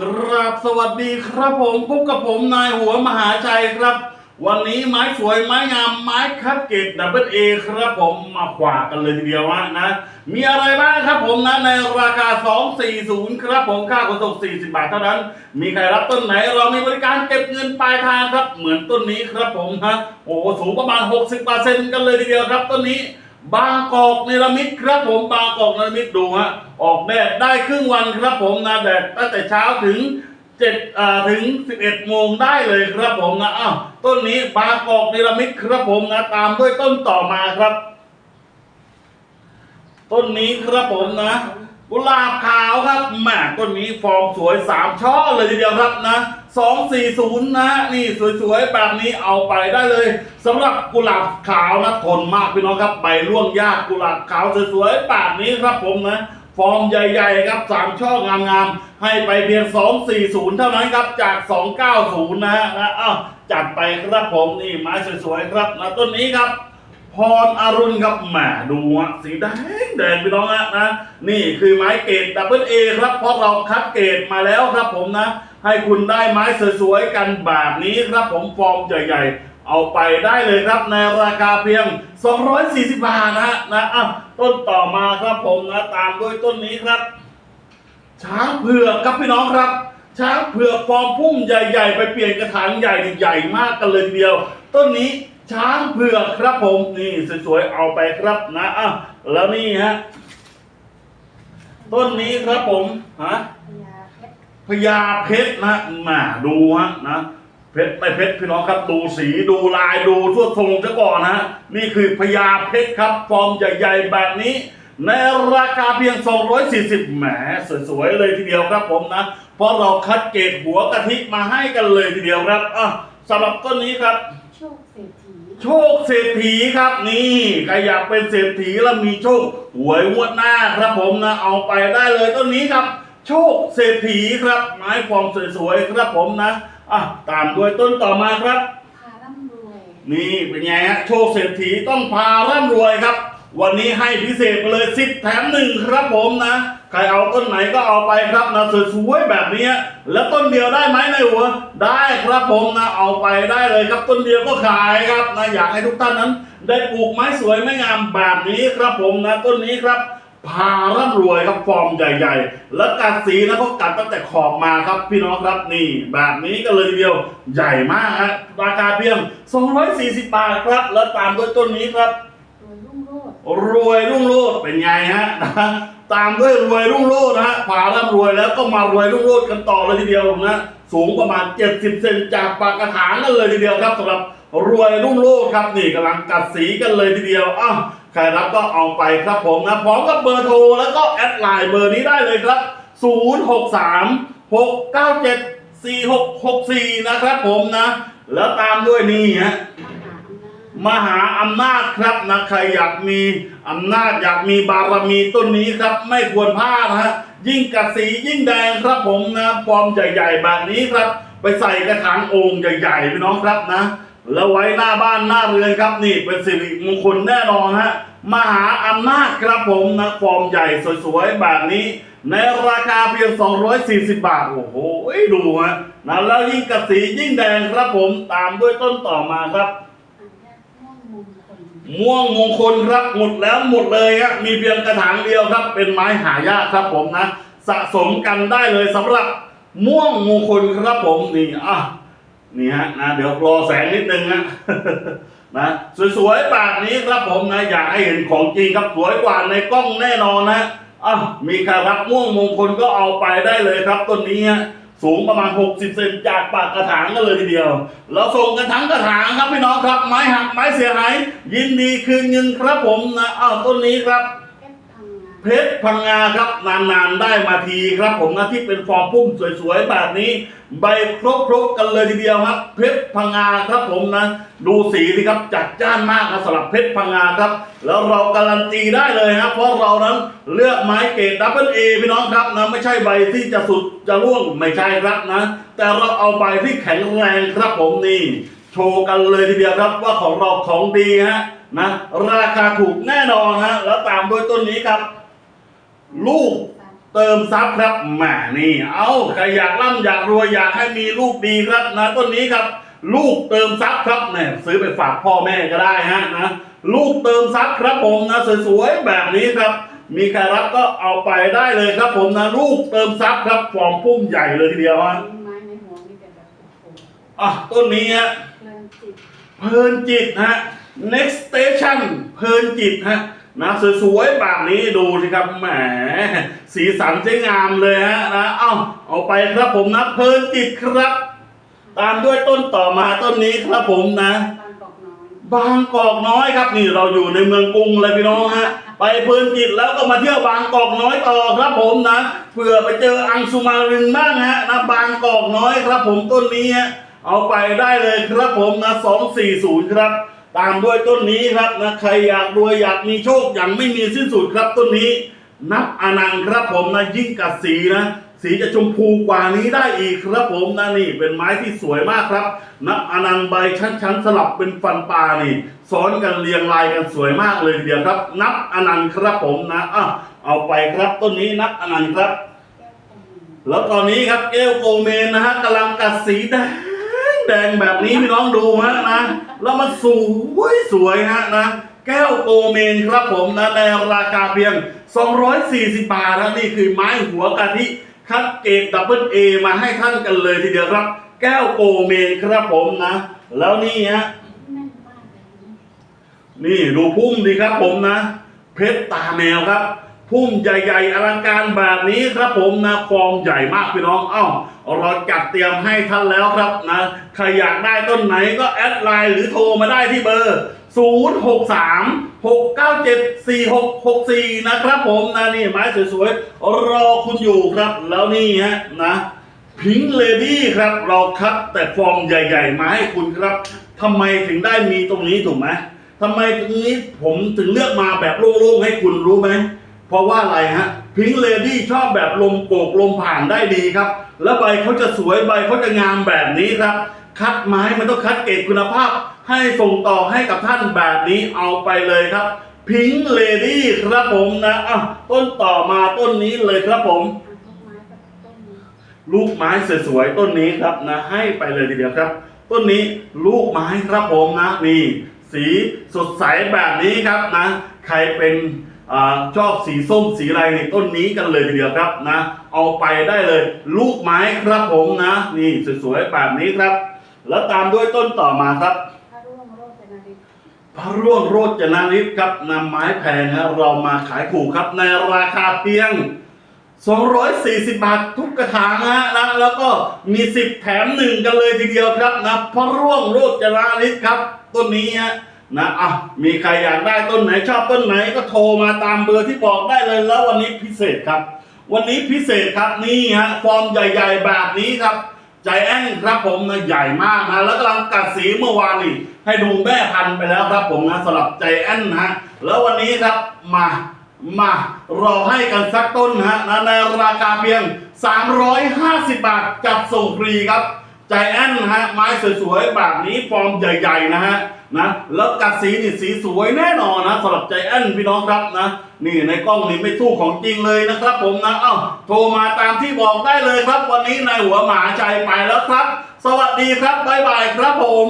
กราบสวัสดีครับผมพบกับผมนายหัวมหาชัยครับ วันนี้ไม้สวยไม้งามไม้คัดเกรดดับเบิลเอครับผมมาขวากันเลยทีเดียวว่านะ มีอะไรบ้างครับผมนะในราคา 240 ครับผมค่าขนส่ง40 บาทเท่านั้น มีใครรับต้นไหน เรามีบริการเก็บเงินปลายทางครับ เหมือนต้นนี้ครับผมนะโอ้สูงประมาณ 60%กันเลยทีเดียวครับต้นนี้ บางกอกเนรมิตครับผมบางกอกเนรมิตดูฮะออกแดดได้ครึ่งวันครับผมนะแดดตั้งแต่เช้าถึงเจ็ดอ่าถึงสิบเอ็ดโมงได้เลยครับผมนะอ้าวต้นนี้บางกอกเนรมิตครับผมนะตามด้วยต้นต่อมาครับ ต้นนี้ครับผมนะกุหลาบขาวครับแหม่ต้นนี้ฟอร์มสวยสามช่อเลยทีเดียวครับนะ สองสี่ศูนย์นะ นี่สวยๆ แบบนี้เอาไปได้เลยสำหรับกุหลาบขาวนะทนมากพี่น้องครับใบร่วงยากกุหลาบขาวสวยๆแบบนี้ครับผมนะฟอร์มใหญ่ๆครับสามช่องามๆ ให้ไปเพียง 240 เท่านั้นครับจาก 290 นะฮะนะอ้าวจัดไปครับผมนี่ไม้สวยๆครับนะต้นนี้ครับ พรอรุณครับแหมดูฮะสีแดงแดงพี่น้องฮะนะ นี่คือไม้เกรดดับเบิลเอครับเพราะเราคัดเกรดมาแล้วครับผมนะ ให้คุณได้ไม้สวยๆกันแบบนี้ครับผมฟอร์มใหญ่ๆ เอาไปได้เลยครับในราคาเพียง 240 บาทนะฮะนะอะต้นต่อมาครับผมนะตามด้วยต้นนี้ครับ ช้างเผือกครับพี่น้องครับ ช้างเผือกฟอร์มพุ่มใหญ่ ๆ ไปเปลี่ยนกระถางใหญ่ใหญ่มากกันเลยทีเดียว ต้นนี้ช้างเผือกครับผมนี่สวยๆเอาไปครับนะอะแล้วนี่ฮะต้นนี้ครับผมฮะ พญาเพชรพญาเพชรนะมาดูฮะนะเพชรไม่เพชรพี่น้องครับดูสีดูลายดูทั่วทรงซะก่อนนะฮะนี่คือพญาเพชรครับฟอร์มใหญ่ๆแบบนี้ ในราคาเพียง 240 แหมสวยๆเลยทีเดียวครับผมนะ เพราะเราคัดเกรดหัวกะทิมาให้กันเลยทีเดียวครับอะสำหรับต้นนี้ครับ โชคเศรษฐีโชคเศรษฐีครับนี่ใครอยากเป็นเศรษฐีแล้วมีโชคหวยงวดหน้าครับผมนะเอาไปได้เลยต้นนี้ครับ โชคเศรษฐีครับไม้ฟอร์มสวยๆครับผมนะอะตามด้วยต้นต่อมาครับ พาร่ำรวย นี่เป็นไงฮะโชคเศรษฐีต้องพาร่ำรวยครับ วันนี้ให้พิเศษไปเลยสิบแถมหนึ่งครับผมนะ ใครเอาต้นไหนก็เอาไปครับนะสวยๆแบบนี้แล้วต้นเดียวได้ไหมในหัวได้ครับผมนะเอาไปได้เลยครับต้นเดียวก็ขายครับนะอยากให้ทุกท่านนั้น ได้ปลูกไม้สวยไม้งามแบบนี้ครับผมนะต้นนี้ครับ พาร่ำรวยครับฟอร์มใหญ่ ๆ แล้วกัดสีนะเขากัดตั้งแต่ขอบมาครับพี่น้องครับนี่แบบนี้ก็เลยทีเดียวใหญ่มากฮะราคาเพียง 240 บาทครับ แล้วตามด้วยต้นนี้ครับ รวยรุ่งโรจน์รวยรุ่งโรจน์เป็นไงฮะนะตามด้วยรวยรุ่งโรจน์นะฮะพาร่ำรวยแล้วก็มารวยรุ่งโรจน์กันต่อเลยทีเดียวนะสูงประมาณ 70 เซนจากปากกระถางกันเลยทีเดียวครับสำหรับรวยรุ่งโรจน์ครับนี่กำลังกัดสีกันเลยทีเดียวอ้าว ครรับก็เอาไปครับผมนะพร้อมกับเบอร์โทรแล้วก็แอดไลน์เบอร์นี้ได้เลยครับ 063 697 4664 นะครับผมนะ แล้วตามด้วยนี่ฮะมหาอำนาจครับนะใครอยากมีอำนาจอยากมีบารมีต้นนี้ครับ ไม่ควรพลาดฮะยิ่งกัดสียิ่งแดงครับผมนะฟอร์มใหญ่ๆแบบนี้ครับ ไปใส่กระถางโอ่งใหญ่ๆพี่น้องครับนะ แล้วไว้หน้าบ้านหน้าเรือนครับนี่เป็นสิริมงคลแน่นอนฮะมหาอำนาจครับผมนะฟอร์มใหญ่สวยๆแบบนี้ ในราคาเพียง 240 บาท โอ้โหดูฮะนะแล้วยิ่งกัดสียิ่งแดงครับผมตามด้วยต้นต่อมาครับ ม่วงมงคลม่วงมงคลครับหมดแล้วหมดเลยฮะมีเพียงกระถางเดียวครับ เป็นไม้หายากครับผมนะ สะสมกันได้เลยสำหรับม่วงมงคลครับผมนี่อะ นี่ฮะนะเดี๋ยวรอแสงนิดนึงนะนะสวยๆแบบนี้ครับผมนะอยากให้เห็นของจริงครับสวยกว่าในกล้องแน่นอนนะอะมีใครรับม่วงมงคลก็เอาไปได้เลยครับต้นนี้ฮะสูงประมาณ 60 เซนจากปากกระถางกันเลยทีเดียว เราส่งกันทั้งกระถางครับพี่น้องครับ ไม้หักไม้เสียหาย ยินดีคืนเงินครับผมนะอ้าวต้นนี้ครับ เพชรพังงาครับนานๆได้มาทีครับ ผมนะที่เป็นฟอร์มพุ่มสวยๆแบบนี้ ใบครบๆกันเลยทีเดียวครับเพชรพังงาครับผมนะ ดูสีสิครับจัดจ้านมากนะสำหรับเพชรพังงาครับ แล้วเราการันตีได้เลยครับเพราะเรานั้นเลือกไม้เกรดดับเบิลเอพี่น้องครับนะไม่ใช่ใบที่จะสุดจะร่วงไม่ใช่ครับนะ แต่เราเอาใบที่แข็งแรงครับผมนี่โชว์กันเลยทีเดียวครับว่าของเราของดีฮะนะราคาถูกแน่นอนฮะแล้วตามด้วยต้นนี้ครับ ลูกสามเติมซับครับแหมนี่ เอาใครอยากร่ำอยากรวยอยากให้มีลูกดีครับนะต้นนี้ครับ ลูกเติมซับครับเนี่ยซื้อไปฝากพ่อแม่ก็ได้ฮะนะลูกเติมซับครับผมนะสวยๆแบบนี้ครับ มีใครรับก็เอาไปได้เลยครับ ผมนะลูกเติมซับครับฟอร์มพุ่มใหญ่เลยทีเดียวฮะไม้ในหัวมีแต่แบบโอ้โหอะต้นนี้ฮะเพลินจิตเพลินจิตฮะ next station เพลินจิตฮะ นะสวยๆแบบนี้ดูสิครับแหมสีสันสวยงามเลยฮะนะเอ้าเอาไปครับผมนะเพลินจิตครับ ตามด้วยต้นต่อมาต้นนี้ครับผมนะบางกอกน้อยบางกอกน้อยครับนี่เราอยู่ในเมืองกรุงเลยพี่น้องฮะไปเพลินจิตแล้วก็มาเที่ยวบางกอกน้อยต่อครับผมนะเผื่อไปเจออังสุมารินบ้างฮะนะบางกอกน้อยครับผมต้นนี้ฮะเอาไปได้เลยครับผมนะ240ครับ ตามด้วยต้นนี้ครับนะใครอยากรวยอยากมีโชคอย่างไม่มีสิ้นสุดครับต้นนี้ นับอนันต์ครับผมนะยิ่งกัดสีนะสีจะชมพูกว่านี้ได้อีกครับผมนะนี่เป็นไม้ที่สวยมากครับ นับอนันต์ใบชั้นๆสลับเป็นฟันปลานี่ซ้อนกันเรียงรายกันสวยมากเลยทีเดียวครับ นับอนันต์ครับผมนะอะเอาไปครับต้นนี้นับอนันต์ครับ แล้วตอนนี้ครับเอลโกเมนนะฮะกำลังกัดสีแดง แดงแบบนี้พี่น้องดูฮะนะ แล้วมันสวยสวยฮะนะ แก้วโกเมนครับผมนะในราคาเพียง 240 บาทนะนี่คือไม้หัวกะทิคัดเกรดดับเบิลเอมาให้ท่านกันเลยทีเดียวครับ แก้วโกเมนครับผมนะ แล้วนี่ฮะนี่ดูพุ่มดีครับผมนะ เพชรตาแมวครับ พุ่มใหญ่ๆอลังการแบบนี้ครับผมนะฟองใหญ่มากพี่น้อง เอ้า เราจัดเตรียมให้ท่านแล้วครับนะใครอยากได้ต้นไหนก็แอดไลน์หรือโทรมาได้ที่เบอร์ 063 697 4664 นะครับผมนะนี่ไม้สวยๆ รอคุณอยู่ครับแล้วนี่ฮะนะพิงเลดี้ครับเราคัดแต่ฟอร์มใหญ่ ๆ มาให้คุณครับทำไมถึงได้มีตรงนี้ถูกไหมทำไมตรงนี้ผมถึงเลือกมาแบบโล่งๆให้คุณรู้ไหม เพราะว่าอะไรฮะพิงเลดี้ชอบแบบลมโกกลมผ่านได้ดีครับ แล้วใบเขาจะสวยใบเขาจะงามแบบนี้ครับ คัดไม้มันต้องคัดเกรดคุณภาพ ให้ส่งต่อให้กับท่านแบบนี้เอาไปเลยครับพิงเลดี้ครับผมนะอะต้นต่อมาต้นนี้เลยครับผม ลูกไม้สวยๆต้นนี้ครับนะให้ไปเลยทีเดียวครับ ต้นนี้ลูกไม้ครับผมนะนี่สีสดใสแบบนี้ครับนะ ใครเป็น ชอบสีส้มสีอะไรในต้นนี้กันเลยทีเดียวครับนะ เอาไปได้เลย ลูกไม้ครับผมนะ นี่สวยๆแบบนี้ครับ แล้วตามด้วยต้นต่อมาครับถ้าร่วงโรจนาดิตพระร่วงโรจนานิตครับนำไม้แพงนะเรามาขายถูกครับในราคาเพียง 240 บาททุกกระถางนะนะแล้วก็มี 10 แถมหนึ่งกันเลยทีเดียวครับนะพระร่วงโรจนานิตครับต้นนี้ฮะ นะอะมีใครอยากได้ต้นไหนชอบต้นไหนก็โทรมาตามเบอร์ที่บอกได้เลยแล้ววันนี้พิเศษครับ วันนี้พิเศษครับนี่ฮะฟอร์มใหญ่ ๆ แบบนี้ครับใจแอนครับผมนะใหญ่มากนะแล้วกำลังกัดสีเมื่อวานนี่ให้ดูแม่พันไปแล้วครับผมนะสำหรับใจแอนนะฮะแล้ววันนี้ครับมามารอให้กันสักต้นฮะนะในราคาเพียง 350 บาทจัดส่งฟรีครับ ใจแอนนฮะไม้สวยๆแบบนี้ฟอร์มใหญ่ ๆ นะฮะ นะแล้วกัดสีนี่สีสวยแน่นอนนะสำหรับใจแอนพี่น้องครับนะ นี่ในกล้องนี่ไม่สู้ของจริงเลยนะครับผมนะเอ้าโทรมาตามที่บอกได้เลยครับ วันนี้ในหัวหมาใจไปแล้วครับ สวัสดีครับบ๊ายบายครับผม